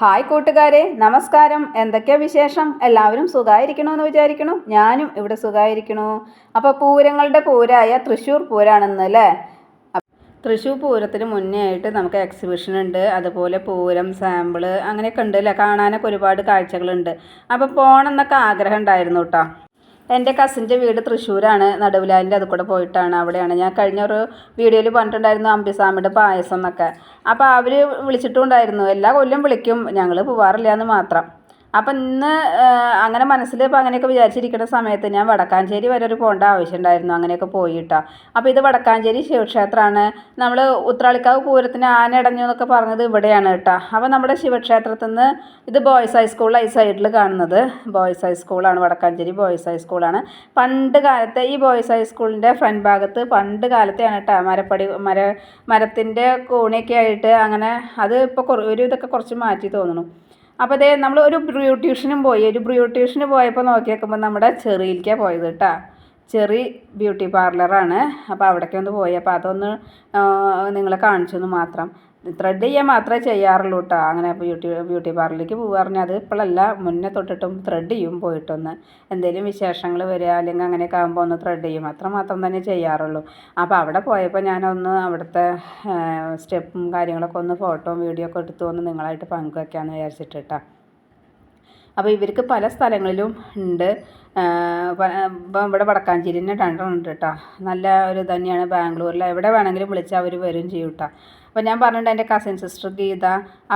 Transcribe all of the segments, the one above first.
Hi കൂട്ടുകാരെ നമസ്കാരം. എന്തൊക്കെയാ വിശേഷം? എല്ലാവരും സുഖമായിരിക്കണമെന്ന് വിചാരിക്കണു ഞാനും ഇവിടെ സുഖമായിരിക്കണു അപ്പോൾ പൂരങ്ങളുടെ പൂരായ തൃശ്ശൂർ പൂരാണെന്ന് അല്ലേ? തൃശ്ശൂർ പൂരത്തിന് മുന്നേ ആയിട്ട് നമുക്ക് എക്സിബിഷൻ ഉണ്ട്. അതുപോലെ പൂരം സാമ്പിൾ അങ്ങനെയൊക്കെ ഉണ്ട് അല്ലേ? കാണാനൊക്കെ ഒരുപാട് കാഴ്ചകളുണ്ട്. അപ്പോൾ പോകണം എന്നൊക്കെ ആഗ്രഹം ഉണ്ടായിരുന്നു കേട്ടോ എന്റെ കസിന്റെ വീട് തൃശ്ശൂരാണ്. നടുവിലാലിന്റെ അത് കൂടെ പോയിട്ടാണ്. അവിടെയാണ്. ഞാൻ കഴിഞ്ഞ ഒരു വീഡിയോയിൽ പറഞ്ഞിട്ടുണ്ടായിരുന്നു അമ്പിസാമിയുടെ പായസം എന്നൊക്കെ. അപ്പോൾ അവർ വിളിച്ചിട്ടുണ്ടായിരുന്നു എല്ലാ കൊല്ലം വിളിക്കും. ഞങ്ങൾ പോവാറില്ല എന്ന് മാത്രം. അപ്പം ഇന്ന് അങ്ങനെ മനസ്സിൽ ഇപ്പം അങ്ങനെയൊക്കെ വിചാരിച്ചിരിക്കുന്ന സമയത്ത് ഞാൻ വടക്കാഞ്ചേരി വരെ ഒരു പോകേണ്ട ആവശ്യമുണ്ടായിരുന്നു. അങ്ങനെയൊക്കെ പോയിട്ടാ. അപ്പോൾ ഇത് വടക്കാഞ്ചേരി ശിവക്ഷേത്രമാണ്. നമ്മൾ ഉത്രാളിക്കാവ് പൂരത്തിന് ആന അടഞ്ഞു എന്നൊക്കെ പറഞ്ഞത് ഇവിടെയാണ് കേട്ടോ. അപ്പോൾ നമ്മുടെ ശിവക്ഷേത്രത്തിൽ നിന്ന് ഇത് ബോയ്സ് ഹൈസ്കൂൾ ഈ സൈഡിൽ കാണുന്നത്. ബോയ്സ് ഹൈസ്കൂളാണ് വടക്കാഞ്ചേരി ബോയ്സ് ഹൈസ്കൂളാണ്. പണ്ട് കാലത്തെ ഈ ബോയ്സ് ഹൈസ്കൂളിന്റെ ഫ്രണ്ട് ഭാഗത്ത് പണ്ട് കാലത്തെയാണ് കേട്ടോ മരപ്പടി മര മരത്തിന്റെ കൂണിയൊക്കെ ആയിട്ട് അങ്ങനെ അത് ഇപ്പോൾ ഒരു ഇതൊക്കെ കുറച്ച് മാറ്റി തോന്നുന്നു. അപ്പോൾ അതേ നമ്മൾ ഒരു ബ്യൂട്ടീഷ്യനും പോയി. ഒരു ബ്യൂട്ടീഷ്യന് പോയപ്പോൾ നോക്കി നോക്കുമ്പോൾ നമ്മുടെ ചെറിയിലേക്കാണ് പോയത് കേട്ടോ ചെറി ബ്യൂട്ടി പാർലറാണ്. അപ്പോൾ അവിടേക്ക് ഒന്ന് പോയി. അപ്പോൾ അതൊന്ന് നിങ്ങളെ കാണിച്ചെന്ന് മാത്രം. ത്രെഡ് ചെയ്യാൻ മാത്രമേ ചെയ്യാറുള്ളൂ കേട്ടോ അങ്ങനെ ബ്യൂട്ടി ബ്യൂട്ടി പാർലറിലേക്ക് പോകാറുണ്ട് അത് ഇപ്പോഴല്ല മുന്നേ തൊട്ടിട്ടും ത്രെഡ് ചെയ്യും പോയിട്ടൊന്ന്. എന്തെങ്കിലും വിശേഷങ്ങൾ വരിക അല്ലെങ്കിൽ അങ്ങനെയൊക്കെ ആകുമ്പോൾ ഒന്ന് ത്രെഡ് ചെയ്യും. അത്ര മാത്രം തന്നെ ചെയ്യാറുള്ളൂ. അപ്പോൾ അവിടെ പോയപ്പോൾ ഞാനൊന്ന് അവിടുത്തെ സ്റ്റെപ്പും കാര്യങ്ങളൊക്കെ ഒന്ന് ഫോട്ടോയും വീഡിയോ ഒക്കെ എടുത്തു ഒന്ന് നിങ്ങളായിട്ട് പങ്കുവയ്ക്കാമെന്ന് വിചാരിച്ചിട്ട് കേട്ടോ അപ്പോൾ ഇവർക്ക് പല സ്ഥലങ്ങളിലും ഉണ്ട്. ഇപ്പം ഇവിടെ വടക്കാഞ്ചേരി തന്നെ രണ്ടെണ്ണം ഉണ്ട് കേട്ടോ നല്ല ഒരു തന്നെയാണ് ബാംഗ്ലൂരിൽ എവിടെ വേണമെങ്കിലും വിളിച്ചാൽ അവർ വരും ചെയ്യും കേട്ടോ അപ്പോൾ ഞാൻ പറഞ്ഞിട്ടുണ്ട് എന്റെ കസിൻ സിസ്റ്റർ ഗീത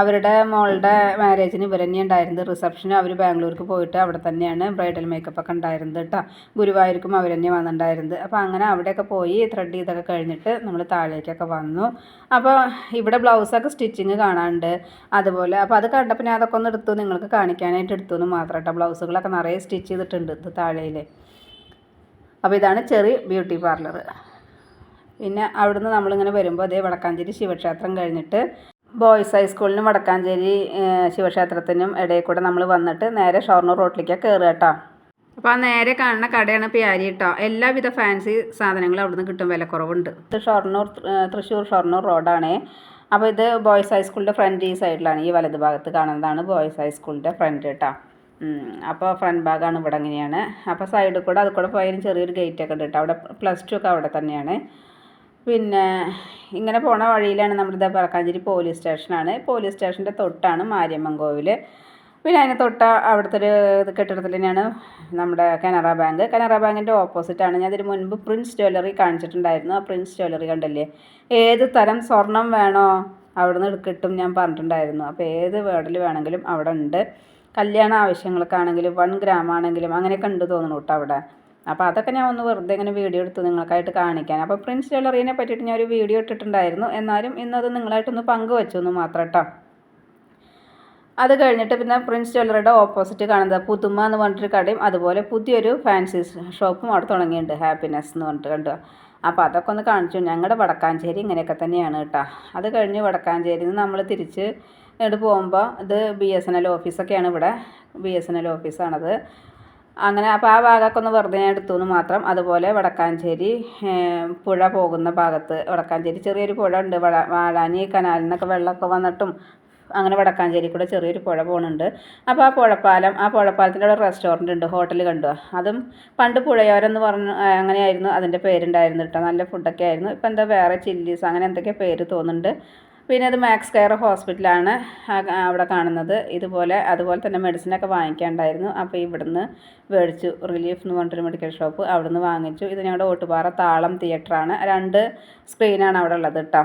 അവരുടെ മോളുടെ മാരേജിന് ഇവർ തന്നെ ഉണ്ടായിരുന്നത്. റിസപ്ഷന് അവർ ബാംഗ്ലൂർക്ക് പോയിട്ട് അവിടെ തന്നെയാണ് ബ്രൈഡൽ മേക്കപ്പ് ഒക്കെ ഉണ്ടായിരുന്നത് കേട്ടോ ഗുരുവായൂർക്കും അവർ തന്നെ വന്നിട്ടുണ്ടായിരുന്നത്. അപ്പോൾ അങ്ങനെ അവിടെയൊക്കെ പോയി ത്രെഡ് ചെയ്തൊക്കെ കഴിഞ്ഞിട്ട് നമ്മൾ താഴേക്കൊക്കെ വന്നു. അപ്പോൾ ഇവിടെ ബ്ലൗസൊക്കെ സ്റ്റിച്ചിങ് കാണാണ്ട് അതുപോലെ അപ്പോൾ അത് കണ്ടപ്പോൾ ഞാൻ അതൊക്കെ ഒന്ന് എടുത്തു. നിങ്ങൾക്ക് കാണിക്കാനായിട്ട് എടുത്തു എന്ന് മാത്രം കേട്ടോ ബ്ലൗസുകളൊക്കെ നിറയെ സ്റ്റിച്ച് ചെയ്തിട്ടുണ്ട് ഇത് താഴയിൽ അപ്പോൾ ഇതാണ് ചെറിയ ബ്യൂട്ടി പാർലർ പിന്നെ അവിടുന്ന് നമ്മളിങ്ങനെ വരുമ്പോൾ അതേ വടക്കാഞ്ചേരി ശിവക്ഷേത്രം കഴിഞ്ഞിട്ട് ബോയ്സ് ഹൈസ്കൂളിനും വടക്കാഞ്ചേരി ശിവക്ഷേത്രത്തിനും ഇടയിൽ കൂടെ നമ്മൾ വന്നിട്ട് നേരെ ഷൊർണൂർ റോട്ടിലേക്കാണ് കയറുക കേട്ടോ അപ്പോൾ ആ നേരെ കാണുന്ന കടയാണ് പ്യാരി കേട്ടോ എല്ലാവിധ ഫാൻസി സാധനങ്ങളും അവിടുന്ന് കിട്ടും. വിലക്കുറവുണ്ട്. ഇത് ഷൊർണൂർ തൃശ്ശൂർ ഷൊർണൂർ റോഡാണേ. അപ്പോൾ ഇത് ബോയ്സ് ഹൈസ്കൂളിന്റെ ഫ്രണ്ട് ഈ സൈഡിലാണ് ഈ വലത് ഭാഗത്ത് കാണുന്നതാണ് ബോയ്സ് ഹൈസ്കൂളിന്റെ ഫ്രണ്ട് കേട്ടോ അപ്പോൾ ഫ്രണ്ട് ഭാഗമാണ് ഇവിടെ അങ്ങനെയാണ് അപ്പോൾ സൈഡിൽ കൂടെ അത് കൂടെ പോയാലും ചെറിയൊരു ഗേറ്റ് ഒക്കെ ഉണ്ട് കേട്ടോ അവിടെ പ്ലസ് ടു ഒക്കെ അവിടെ തന്നെയാണ്. പിന്നെ ഇങ്ങനെ പോണ വഴിയിലാണ് നമ്മുടെ പറക്കാഞ്ചേരി പോലീസ് സ്റ്റേഷനാണ് പോലീസ് സ്റ്റേഷന്റെ തൊട്ടാണ് മാരിയമ്മൻ കോവിൽ പിന്നെ അതിന് തൊട്ട അവിടുത്തെ ഒരു കെട്ടിടത്തിൽ തന്നെയാണ് നമ്മുടെ കനറ ബാങ്ക് കനറ ബാങ്കിന്റെ ഓപ്പോസിറ്റാണ് ഞാൻ ഇതിന് മുൻപ് പ്രിൻസ് ജ്വല്ലറി കാണിച്ചിട്ടുണ്ടായിരുന്നു. ആ പ്രിൻസ് ജ്വല്ലറി കണ്ടല്ലേ? ഏത് തരം സ്വർണം വേണോ അവിടുന്ന് കിട്ടും ഞാൻ പറഞ്ഞിട്ടുണ്ടായിരുന്നു. അപ്പോൾ ഏത് വേർഡിൽ വേണമെങ്കിലും അവിടെ ഉണ്ട്. കല്യാണ ആവശ്യങ്ങൾക്കാണെങ്കിലും വൺ ഗ്രാം ആണെങ്കിലും അങ്ങനെയൊക്കെ ഉണ്ട് തോന്നുന്നു കേട്ടോ അവിടെ. അപ്പോൾ അതൊക്കെ ഞാൻ ഒന്ന് വെറുതെ ഇങ്ങനെ വീഡിയോ എടുത്ത് നിങ്ങൾക്കായിട്ട് കാണിക്കാൻ. അപ്പോൾ പ്രിൻസ് ജ്വല്ലറീനെ പറ്റിയിട്ട് ഞാൻ ഒരു വീഡിയോ ഇട്ടിട്ടുണ്ടായിരുന്നു. എന്നാലും ഇന്നത് നിങ്ങളായിട്ടൊന്ന് പങ്കുവച്ചു എന്ന് മാത്രം കേട്ടോ അത് കഴിഞ്ഞിട്ട് പിന്നെ പ്രിൻസ് ജ്വല്ലറിയുടെ ഓപ്പോസിറ്റ് കാണുന്നത് പുതുമ എന്ന് പറഞ്ഞിട്ടൊരു കടയും അതുപോലെ പുതിയൊരു ഫാൻസി ഷോപ്പും അവിടെ തുടങ്ങിയിട്ടുണ്ട്. ഹാപ്പിനെസ് എന്ന് പറഞ്ഞിട്ട് കണ്ടു? അപ്പോൾ അതൊക്കെ ഒന്ന് കാണിച്ചു. ഞങ്ങളുടെ വടക്കാഞ്ചേരി ഇങ്ങനെയൊക്കെ തന്നെയാണ് കേട്ടോ അത് കഴിഞ്ഞ് വടക്കാഞ്ചേരിയിൽ നിന്ന് നമ്മൾ തിരിച്ച് ഇങ്ങോട്ട് പോകുമ്പോൾ ഇത് ബി എസ് എൻ എൽ ഓഫീസൊക്കെയാണ് ഇവിടെ. ബി എസ് എൻ എൽ ഓഫീസാണത് അങ്ങനെ അപ്പോൾ ആ ഭാഗമൊക്കെ ഒന്ന് വെറുതെ ഞാൻ എടുത്തു എന്ന് മാത്രം. അതുപോലെ വടക്കാഞ്ചേരി പുഴ പോകുന്ന ഭാഗത്ത് വടക്കാഞ്ചേരി ചെറിയൊരു പുഴ ഉണ്ട്. വട വാഴാനി കനാലിൽ നിന്നൊക്കെ വെള്ളമൊക്കെ വന്നിട്ടും അങ്ങനെ വടക്കാഞ്ചേരി കൂടെ ചെറിയൊരു പുഴ പോകുന്നുണ്ട് അപ്പോൾ ആ പുഴപ്പാലം ആ പുഴപ്പാലത്തിന്റെ അവിടെ റെസ്റ്റോറന്റ് ഉണ്ട് ഹോട്ടൽ കണ്ടു. അതും പണ്ട് പുഴയോരെന്ന് പറഞ്ഞു ആ, അങ്ങനെയായിരുന്നു. അതിന്റെ പേരുണ്ടായിരുന്നു കേട്ടോ നല്ല ഫുഡൊക്കെ ആയിരുന്നു. ഇപ്പം എന്താ വേറെ ചില്ലീസ് അങ്ങനെ എന്തൊക്കെ പേര് തോന്നുന്നുണ്ട്. പിന്നെ അത് മാക്സ് കെയർ ഹോസ്പിറ്റലാണ് അവിടെ കാണുന്നത്. ഇതുപോലെ അതുപോലെ തന്നെ മെഡിസിനൊക്കെ വാങ്ങിക്കാണ്ടായിരുന്നു. അപ്പോൾ ഇവിടുന്ന് മേടിച്ചു. റിലീഫ് എന്ന് പറഞ്ഞിട്ടൊരു മെഡിക്കൽ ഷോപ്പ് അവിടുന്ന് വാങ്ങിച്ചു. ഇത് ഞങ്ങളുടെ ഓട്ടുപാറ താളം തിയേറ്ററാണ് രണ്ട് സ്ക്രീനാണ് അവിടെ ഉള്ളത് കേട്ടോ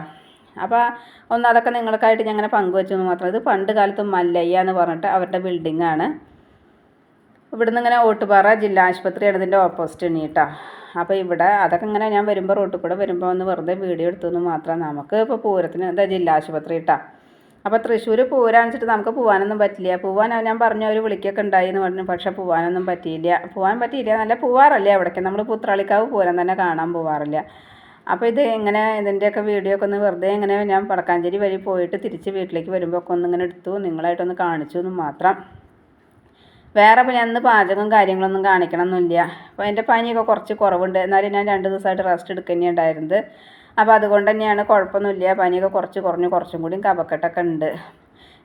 അപ്പോൾ ഒന്ന് അതൊക്കെ നിങ്ങൾക്കായിട്ട് ഞാൻ അങ്ങനെ പങ്കുവെച്ചു എന്ന് മാത്രം. ഇത് പണ്ട് കാലത്ത് മല്ലയ്യ എന്ന് പറഞ്ഞിട്ട് അവരുടെ ബിൽഡിംഗ് ആണ്. ഇവിടുന്ന് ഇങ്ങനെ ഓട്ടുപാറ ജില്ലാ ആശുപത്രിയാണ് ഇതിന്റെ ഓപ്പോസിറ്റ് നീട്ടാ അപ്പോൾ ഇവിടെ അതൊക്കെ ഇങ്ങനെ ഞാൻ വരുമ്പോൾ റോട്ടിൽ കൂടെ വരുമ്പോൾ ഒന്ന് വെറുതെ വീഡിയോ എടുത്തു എന്ന് മാത്രം നമുക്ക് ഇപ്പോൾ പൂരത്തിന് എന്താ ജില്ലാ ആശുപത്രി ഇട്ടാ അപ്പോൾ തൃശ്ശൂർ പൂരാണിച്ചിട്ട് നമുക്ക് പോകാനൊന്നും പറ്റില്ല. പോകാൻ ഞാൻ പറഞ്ഞു അവർ വിളിക്കൊക്കെ ഉണ്ടായി എന്ന് പറഞ്ഞു. പക്ഷേ പോകാനൊന്നും പറ്റിയില്ല. പോകാൻ പറ്റിയില്ല നല്ല പോവാറല്ലേ അവിടേക്ക്. നമ്മൾ പുത്രാളിക്കാവ് പൂരം തന്നെ കാണാൻ പോവാറില്ല. അപ്പോൾ ഇത് എങ്ങനെ ഇതിന്റെയൊക്കെ വീഡിയോ ഒക്കെ ഒന്ന് വെറുതെ ഇങ്ങനെ ഞാൻ വടക്കാഞ്ചേരി വഴി പോയിട്ട് തിരിച്ച് വീട്ടിലേക്ക് വരുമ്പോൾ ഒക്കെ ഒന്നിങ്ങനെ എടുത്തു നിങ്ങളായിട്ടൊന്ന് കാണിച്ചു എന്ന് മാത്രം. വേറെ പിന്നെ അന്ന് പാചകവും കാര്യങ്ങളൊന്നും കാണിക്കണമെന്നില്ല അപ്പോൾ എന്റെ പനിയൊക്കെ കുറച്ച് കുറവുണ്ട്. എന്നാലും ഞാൻ രണ്ട് ദിവസമായിട്ട് റെസ്റ്റ് എടുക്കുക ഉണ്ടായിരുന്നത് അപ്പോൾ അതുകൊണ്ട് തന്നെയാണ് കുഴപ്പമൊന്നുമില്ല. പനിയൊക്കെ കുറച്ച് കുറഞ്ഞ് കുറച്ചും കൂടി കപക്കെട്ടൊക്കെ ഉണ്ട്.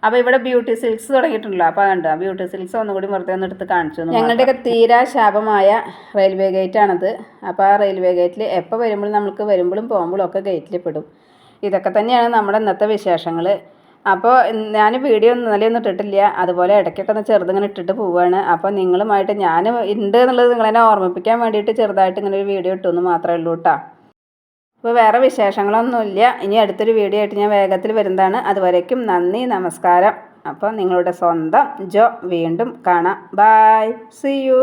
അപ്പോൾ ഇവിടെ ബ്യൂട്ടി സിൽക്സ് തുടങ്ങിയിട്ടുണ്ടല്ലോ. അപ്പോൾ അതുണ്ട്. ആ ബ്യൂട്ടി സിൽക്സ് ഒന്നുകൂടി വെറുതെ ഒന്ന് എടുത്ത് കാണിച്ചു. ഞങ്ങളുടെയൊക്കെ തീരാ ശാപമായ റെയിൽവേ ഗേറ്റാണത് അപ്പോൾ ആ റെയിൽവേ ഗേറ്റിൽ എപ്പോൾ വരുമ്പോഴും നമുക്ക് വരുമ്പോഴും പോകുമ്പോഴും ഒക്കെ ഗേറ്റിൽ പെടും. ഇതൊക്കെ തന്നെയാണ് നമ്മുടെ ഇന്നത്തെ വിശേഷങ്ങൾ അപ്പോൾ ഞാൻ വീഡിയോ ഒന്നും ഇട്ടിട്ടില്ല. അതുപോലെ ഇടയ്ക്കൊക്കെ ഒന്ന് ചെറുതിങ്ങനെ ഇട്ടിട്ട് പോവുകയാണ് അപ്പോൾ നിങ്ങളുമായിട്ട് ഞാൻ ഉണ്ട് എന്നുള്ളത് നിങ്ങളെന്നെ ഓർമ്മിപ്പിക്കാൻ വേണ്ടിയിട്ട് ചെറുതായിട്ട് ഇങ്ങനെ ഒരു വീഡിയോ ഇട്ടു എന്ന് മാത്രമേ ഉള്ളൂ കേട്ടോ അപ്പോൾ വേറെ വിശേഷങ്ങളൊന്നുമില്ല. ഇനി അടുത്തൊരു വീഡിയോ ആയിട്ട് ഞാൻ വേഗത്തിൽ വരുന്നതാണ്. അതുവരേക്കും നന്ദി നമസ്കാരം. അപ്പോൾ നിങ്ങളുടെ സ്വന്തം ജോ വീണ്ടും കാണാം. Bye C U